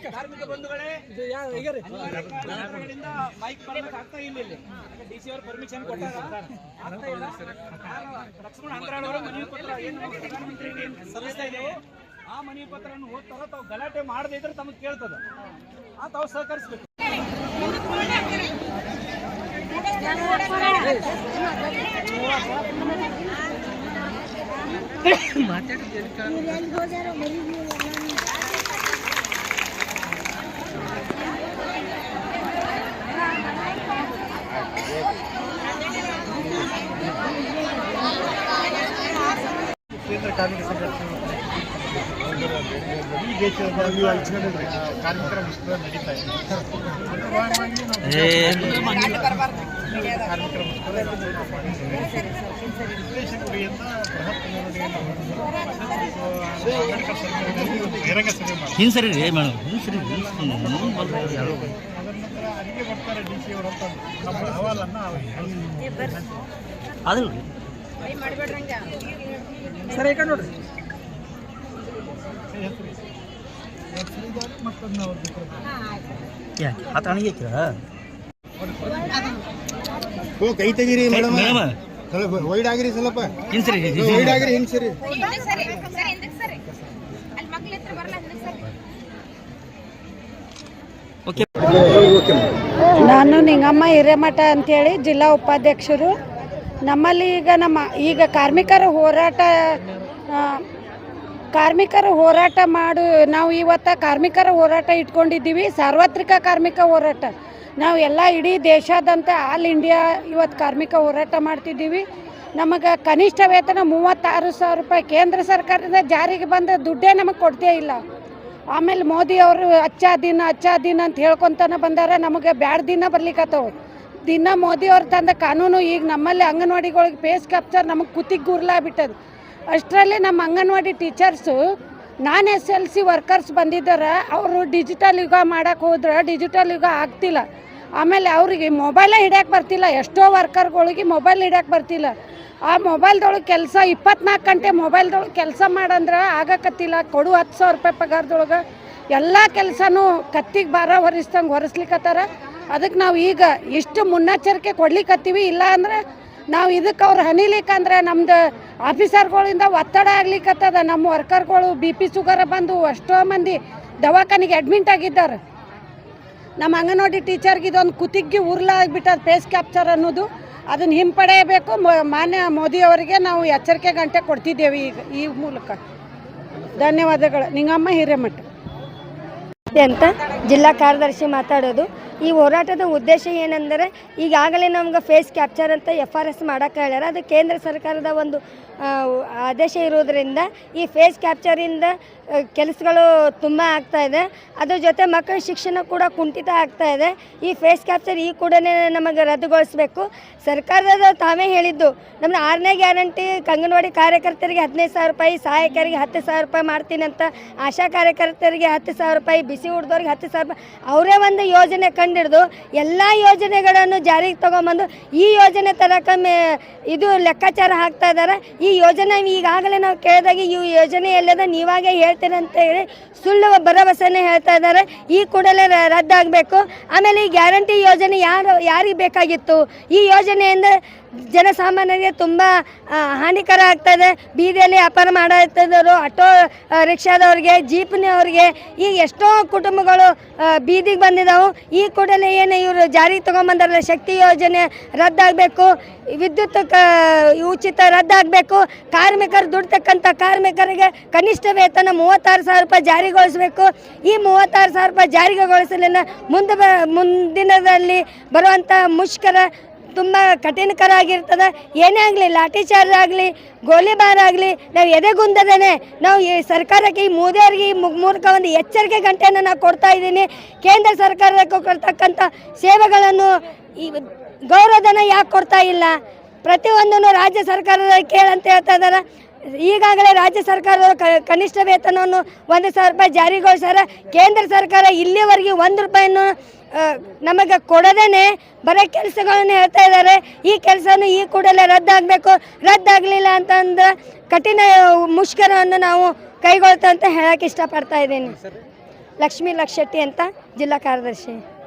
ಬಂಧುಗಳೇ ಹೊರಗಡೆಯಿಂದ ಮೈಕ್ ಆಗ್ತಾ ಇಲ್ಲ ಇಲ್ಲಿ. ಡಿ ಸಿ ಅವ್ರ ಪರ್ಮಿಷನ್ ಕೊಟ್ಟಾರ ಆಗ್ತಾ ಇಲ್ಲ. ನಾನು ಲಕ್ಷ್ಮಣ ಹಂತರಾಳ್ ಅವರ ಮನವಿ ಪತ್ರ ಏನು ನಾವು ಪ್ರಧಾನಮಂತ್ರಿಗೆ ಏನ್ ಸಲ್ಲಿಸ್ತಾ ಇದ್ದೇವೆ ಆ ಮನವಿ ಪತ್ರವನ್ನು ಓದ್ತಾರ ತಾವು ಗಲಾಟೆ ಮಾಡದೇ ಇದ್ರೆ ತಮಗೆ ಕೇಳ್ತದ. ಆ ತಾವು ಸಹಕರಿಸ್ಬೇಕು. ಕೇಂದ್ರ ಕಾರ್ಮಿಕ ಸಂಘಟನೆ ಈ ಕಾರ್ಮಿಕರ ಮುಷ್ಕರ ನಡೀತಾ ಇದೆ. ಕಾರ್ಮಿಕರ ಮುಷ್ಕರ ಉದ್ದೇಶ ಗುರಿಯಿಂದ ಬೃಹತ್ ಮೆರವಣಿಗೆಯನ್ನು ಅಂಬೇಡ್ಕರ್ ಸರ್ಕಾರದಲ್ಲಿ ಒಂದು ಬಹಿರಂಗ ಸಭೆ ಮಾಡಿ ಹಿಂಸರಿ ರೀ ಮೇಡಮ್ ಹಿಂಸರಿ ಅದರ ನಂತರ ಅಲ್ಲಿಗೆ ಬರ್ತಾರೆ ಡಿ ಸಿ ಅವರು ಅಂತ ನಮ್ಮ ಅಹವಾಲನ್ನು ಅವ್ರಿಗೆ ಸರಿ ನೋಡ್ರಿ. ಆ ತಣಿಗೆ ಓ ಕೈ ತೆಗೀರಿ ಮೇಡಮ್. ಸ್ವಲ್ಪ ವೈಡ್ ಆಗಿರಿ ಸ್ವಲ್ಪ. ಹಿಂಸರಿ ವೈಡ್ ಆಗಿರಿ ನಾನು ನಿಂಗಮ್ಮ ಹಿರೇಮಠ ಅಂತೇಳಿ ಜಿಲ್ಲಾ ಉಪಾಧ್ಯಕ್ಷರು. ನಮ್ಮಲ್ಲಿ ಈಗ ನಮ್ಮ ಈಗ ಕಾರ್ಮಿಕರ ಹೋರಾಟ ಕಾರ್ಮಿಕರ ಹೋರಾಟ ಮಾಡು, ನಾವು ಇವತ್ತು ಕಾರ್ಮಿಕರ ಹೋರಾಟ ಇಟ್ಕೊಂಡಿದ್ದೀವಿ, ಸಾರ್ವತ್ರಿಕ ಕಾರ್ಮಿಕ ಹೋರಾಟ. ನಾವು ಎಲ್ಲ ಇಡೀ ದೇಶಾದ್ಯಂತ, ಆಲ್ ಇಂಡಿಯಾ ಇವತ್ತು ಕಾರ್ಮಿಕ ಹೋರಾಟ ಮಾಡ್ತಿದ್ದೀವಿ. ನಮಗೆ ಕನಿಷ್ಠ ವೇತನ ಮೂವತ್ತಾರು ಸಾವಿರ ರೂಪಾಯಿ. ಕೇಂದ್ರ ಸರ್ಕಾರದಿಂದ ಜಾರಿಗೆ ಬಂದ ದುಡ್ಡೇ ನಮಗೆ ಕೊಡ್ತೇ ಇಲ್ಲ. ಆಮೇಲೆ ಮೋದಿ ಅವರು, ಅಚ್ಚ ದಿನ ಅಚ್ಚ ದಿನ ಅಂತ ಹೇಳ್ಕೊತಾನೆ ಬಂದಾರೆ, ನಮಗೆ ಬ್ಯಾಡ ದಿನ ಬರ್ಲಿಕ್ಕತ್ತವು ದಿನ ಮೋದಿ ಅವ್ರು ತಂದ ಕಾನೂನು ಈಗ ನಮ್ಮಲ್ಲಿ ಅಂಗನವಾಡಿಗಳಿಗೆ ಪೇಸ್ ಕ್ಯಾಪ್ಚರ್ ನಮಗೆ ಕುತ್ತಿಗೆ ಗುರ್ಲಾಗ್ಬಿಟ್ಟದು ಅಷ್ಟರಲ್ಲಿ ನಮ್ಮ ಅಂಗನವಾಡಿ ಟೀಚರ್ಸು ನಾನ್ ಎಸ್ ಎಲ್ ಸಿ ವರ್ಕರ್ಸ್ ಬಂದಿದ್ದಾರೆ, ಅವರು ಡಿಜಿಟಲ್ ಯುಗ ಮಾಡಕ್ಕೆ ಹೋದ್ರೆ ಡಿಜಿಟಲ್ ಯುಗ ಆಗ್ತಿಲ್ಲ. ಆಮೇಲೆ ಅವರಿಗೆ ಮೊಬೈಲೇ ಹಿಡ್ಯಕ್ಕೆ ಬರ್ತಿಲ್ಲ, ಎಷ್ಟೋ ವರ್ಕರ್ಗಳಿಗೆ ಮೊಬೈಲ್ ಹಿಡ್ಯಕ್ಕೆ ಬರ್ತಿಲ್ಲ. ಆ ಮೊಬೈಲ್ದೊಳಗೆ ಕೆಲಸ ಇಪ್ಪತ್ನಾಲ್ಕು ಗಂಟೆ ಮೊಬೈಲ್ದೊಳಗೆ ಕೆಲಸ ಮಾಡಂದ್ರೆ ಆಗಕತ್ತಿಲ್ಲ, ಕೊಡು ಹತ್ತು ಸಾವಿರ ರೂಪಾಯಿ ಪಗಾರದೊಳಗೆ. ಎಲ್ಲ ಕೆಲಸನೂ ಕತ್ತಿಗೆ ಭಾರ ಹೊರಿಸ್ದಂಗೆ ಹೊರಿಸ್ಲಿಕ್ಕತ್ತಾರ ಅದಕ್ಕೆ ನಾವು ಈಗ ಇಷ್ಟು ಮುನ್ನೆಚ್ಚರಿಕೆ ಕೊಡ್ಲಿಕ್ಕತ್ತೀವಿ ಇಲ್ಲ ಅಂದ್ರೆ ನಾವು ಇದಕ್ಕೆ ಅವ್ರು ಹನಿಲಿಕ್ಕಂದ್ರೆ ನಮ್ದು ಆಫೀಸರ್ಗಳಿಂದ ಒತ್ತಡ ಆಗ್ಲಿಕ್ಕತ್ತದ ನಮ್ಮ ವರ್ಕರ್ಗಳು ಬಿ ಪಿ ಶುಗರ್ ಬಂದು ಅಷ್ಟೋ ಮಂದಿ ದವಾಖಾನಿಗೆ ಅಡ್ಮಿಂಟ್ ಆಗಿದ್ದಾರೆ. ನಮ್ಮ ಅಂಗನವಾಡಿ ಟೀಚರ್ಗೆ ಇದೊಂದು ಕುತಿಗ್ಗಿ ಉರ್ಲ ಆಗಿಬಿಟ್ಟದ ಫೇಸ್ ಕ್ಯಾಪ್ಚರ್ ಅನ್ನೋದು. ಅದನ್ನು ಹಿಂಪಡೆಯಬೇಕು. ಮಾನ್ಯ ಮೋದಿ ಅವರಿಗೆ ನಾವು ಎಚ್ಚರಿಕೆ ಗಂಟೆ ಕೊಡ್ತಿದ್ದೇವೆ ಈಗ, ಈ ಮೂಲಕ. ಧನ್ಯವಾದಗಳು. ನಿಂಗಮ್ಮ ಹಿರೇಮಠ. ಅಂತ ಜಿಲ್ಲಾ ಕಾರ್ಯದರ್ಶಿ ಮಾತಾಡೋದು. ಈ ಹೋರಾಟದ ಉದ್ದೇಶ ಏನಂದರೆ ಈಗಾಗಲೇ ನಮ್ಗೆ ಫೇಸ್ ಕ್ಯಾಪ್ಚರ್ ಅಂತ ಎಫ್ ಆರ್ ಎಸ್ ಮಾಡೋಕೆ ಹೇಳ್ಯಾರ. ಅದು ಕೇಂದ್ರ ಸರ್ಕಾರದ ಒಂದು ಆದೇಶ ಇರೋದ್ರಿಂದ ಈ ಫೇಸ್ ಕ್ಯಾಪ್ಚರಿಂದ ಕೆಲಸಗಳು ತುಂಬ ಆಗ್ತಾ ಇದೆ. ಅದ್ರ ಜೊತೆ ಮಕ್ಕಳ ಶಿಕ್ಷಣ ಕೂಡ ಕುಂಠಿತ ಆಗ್ತಾ ಇದೆ. ಈ ಫೇಸ್ ಕ್ಯಾಪ್ಚರ್ ಈ ಕೂಡ ನಮಗೆ ರದ್ದುಗೊಳಿಸಬೇಕು. ಸರ್ಕಾರದ ತಾವೇ ಹೇಳಿದ್ದು ನಮ್ಮ ಆರನೇ ಗ್ಯಾರಂಟಿ ಅಂಗನವಾಡಿ ಕಾರ್ಯಕರ್ತರಿಗೆ ಹದಿನೈದು ಸಾವಿರ ರೂಪಾಯಿ, ಸಹಾಯಕರಿಗೆ ಹತ್ತು ಸಾವಿರ ರೂಪಾಯಿ ಮಾಡ್ತೀನಿ ಅಂತ ಆಶಾ ಕಾರ್ಯಕರ್ತರಿಗೆ ಹತ್ತು ಸಾವಿರ ರೂಪಾಯಿ, ಬಿಸಿ ಹುಡ್ದವ್ರಿಗೆ ಹತ್ತು ಸಾವಿರ ರೂಪಾಯಿ, ಅವರೇ ಒಂದು ಯೋಜನೆ ಕಂಡಿಡ್ದು ಎಲ್ಲ ಯೋಜನೆಗಳನ್ನು ಜಾರಿಗೆ ತಗೊಂಬಂದು ಈ ಯೋಜನೆ ತರಕ ಇದು ಲೆಕ್ಕಾಚಾರ ಹಾಕ್ತಾ ಇದ್ದಾರೆ. ಈ ಯೋಜನೆ ಈಗಾಗಲೇ ನಾವು ಕೇಳಿದಾಗ ಈ ಯೋಜನೆ ಎಲ್ಲದ ನೀವಾಗೆ ಹೇಳ್ತೀರ ಅಂತ ಹೇಳಿ ಸುಳ್ಳು ಭರವಸೆನೇ ಹೇಳ್ತಾ ಇದ್ದಾರೆ. ಈ ಕೂಡಲೇ ರದ್ದಾಗಬೇಕು. ಆಮೇಲೆ ಈ ಗ್ಯಾರಂಟಿ ಯೋಜನೆ ಯಾರು, ಯಾರಿಗೆ ಬೇಕಾಗಿತ್ತು? ಈ ಯೋಜನೆಯಿಂದ ಜನಸಾಮಾನ್ಯರಿಗೆ ತುಂಬ ಹಾನಿಕರ ಆಗ್ತಾ ಇದೆ. ಬೀದಿಯಲ್ಲಿ ವ್ಯಾಪಾರ ಮಾಡುತ್ತಿದ್ದವರು ಆಟೋ ರಿಕ್ಷಾದವ್ರಿಗೆ ಜೀಪ್ನವ್ರಿಗೆ ಈ ಎಷ್ಟೋ ಕುಟುಂಬಗಳು ಬೀದಿಗೆ ಬಂದಿದ್ದಾವೆ ಈ ಕೂಡಲೇ ಏನು ಇವರು ಜಾರಿಗೆ ತೊಗೊಂಬಂದಾರಲ್ಲ, ಶಕ್ತಿ ಯೋಜನೆ ರದ್ದಾಗಬೇಕು. ವಿದ್ಯುತ್ ಕ ಉಚಿತ ರದ್ದಾಗಬೇಕು. ಕಾರ್ಮಿಕರು ದುಡ್ತಕ್ಕಂಥ ಕಾರ್ಮಿಕರಿಗೆ ಕನಿಷ್ಠ ವೇತನ ಮೂವತ್ತಾರು ಸಾವಿರ ರೂಪಾಯಿ ಜಾರಿಗೊಳಿಸಬೇಕು. ಈ ಮೂವತ್ತಾರು ಸಾವಿರ ರೂಪಾಯಿ ಜಾರಿಗೊಳಿಸಲಿಲ್ಲ ಮುಂದೆ ಬ, ಮುಂದಿನದಲ್ಲಿ ಬರುವಂಥ ಮುಷ್ಕರ ತುಂಬ ಕಠಿಣಕರ ಆಗಿರ್ತದೆ ಏನೇ ಆಗಲಿ ಲಾಠಿ ಚಾರ್ಜ್ ಆಗಲಿ, ಗೋಲಿಬಾರ್ ಆಗಲಿ, ನಾವು ಎದೆಗುಂದದೇನೆ ನಾವು ಈ ಸರ್ಕಾರಕ್ಕೆ ಈ ಮೋದಿಯವರಿಗೆ ಈ ಮೂಲಕ ಒಂದು ಎಚ್ಚರಿಕೆ ಗಂಟೆಯನ್ನು ನಾನು ಕೊಡ್ತಾ ಇದ್ದೀನಿ. ಕೇಂದ್ರ ಸರ್ಕಾರಕ್ಕೆ ಕೊಡ್ತಕ್ಕಂಥ ಸೇವೆಗಳನ್ನು ಈ ಗೌರವಧನ ಯಾಕೆ ಕೊಡ್ತಾ ಇಲ್ಲ? ಪ್ರತಿಯೊಂದನ್ನು ರಾಜ್ಯ ಸರ್ಕಾರದ ಕೇಳಂತ ಹೇಳ್ತಾ ಇದ್ದಾರೆ. ಈಗಾಗಲೇ ರಾಜ್ಯ ಸರ್ಕಾರದ ಕ- ಕನಿಷ್ಠ ವೇತನವನ್ನು ಒಂದು ಸಾವಿರ ರೂಪಾಯಿ ಜಾರಿಗೊಳಿಸ್ಯಾರ. ಕೇಂದ್ರ ಸರ್ಕಾರ ಇಲ್ಲಿವರೆಗೆ ಒಂದು ರೂಪಾಯಿಯನ್ನು ನಮಗೆ ಕೊಡದೇನೆ ಬರೀ ಕೆಲಸಗಳನ್ನು ಹೇಳ್ತಾ ಇದ್ದಾರೆ. ಈ ಕೆಲಸನೂ ಈ ಕೂಡಲೇ ರದ್ದಾಗಬೇಕು. ರದ್ದಾಗಲಿಲ್ಲ ಅಂತಂದ್ರೆ ಕಠಿಣ ಮುಷ್ಕರವನ್ನು ನಾವು ಕೈಗೊಳ್ತಾ ಅಂತ ಹೇಳಕ್ಕೆ ಇಷ್ಟಪಡ್ತಾ ಇದ್ದೀನಿ. ಲಕ್ಷ್ಮೀ ಲಕ್ಷಟ್ಟಿ ಅಂತ ಜಿಲ್ಲಾ ಕಾರ್ಯದರ್ಶಿ.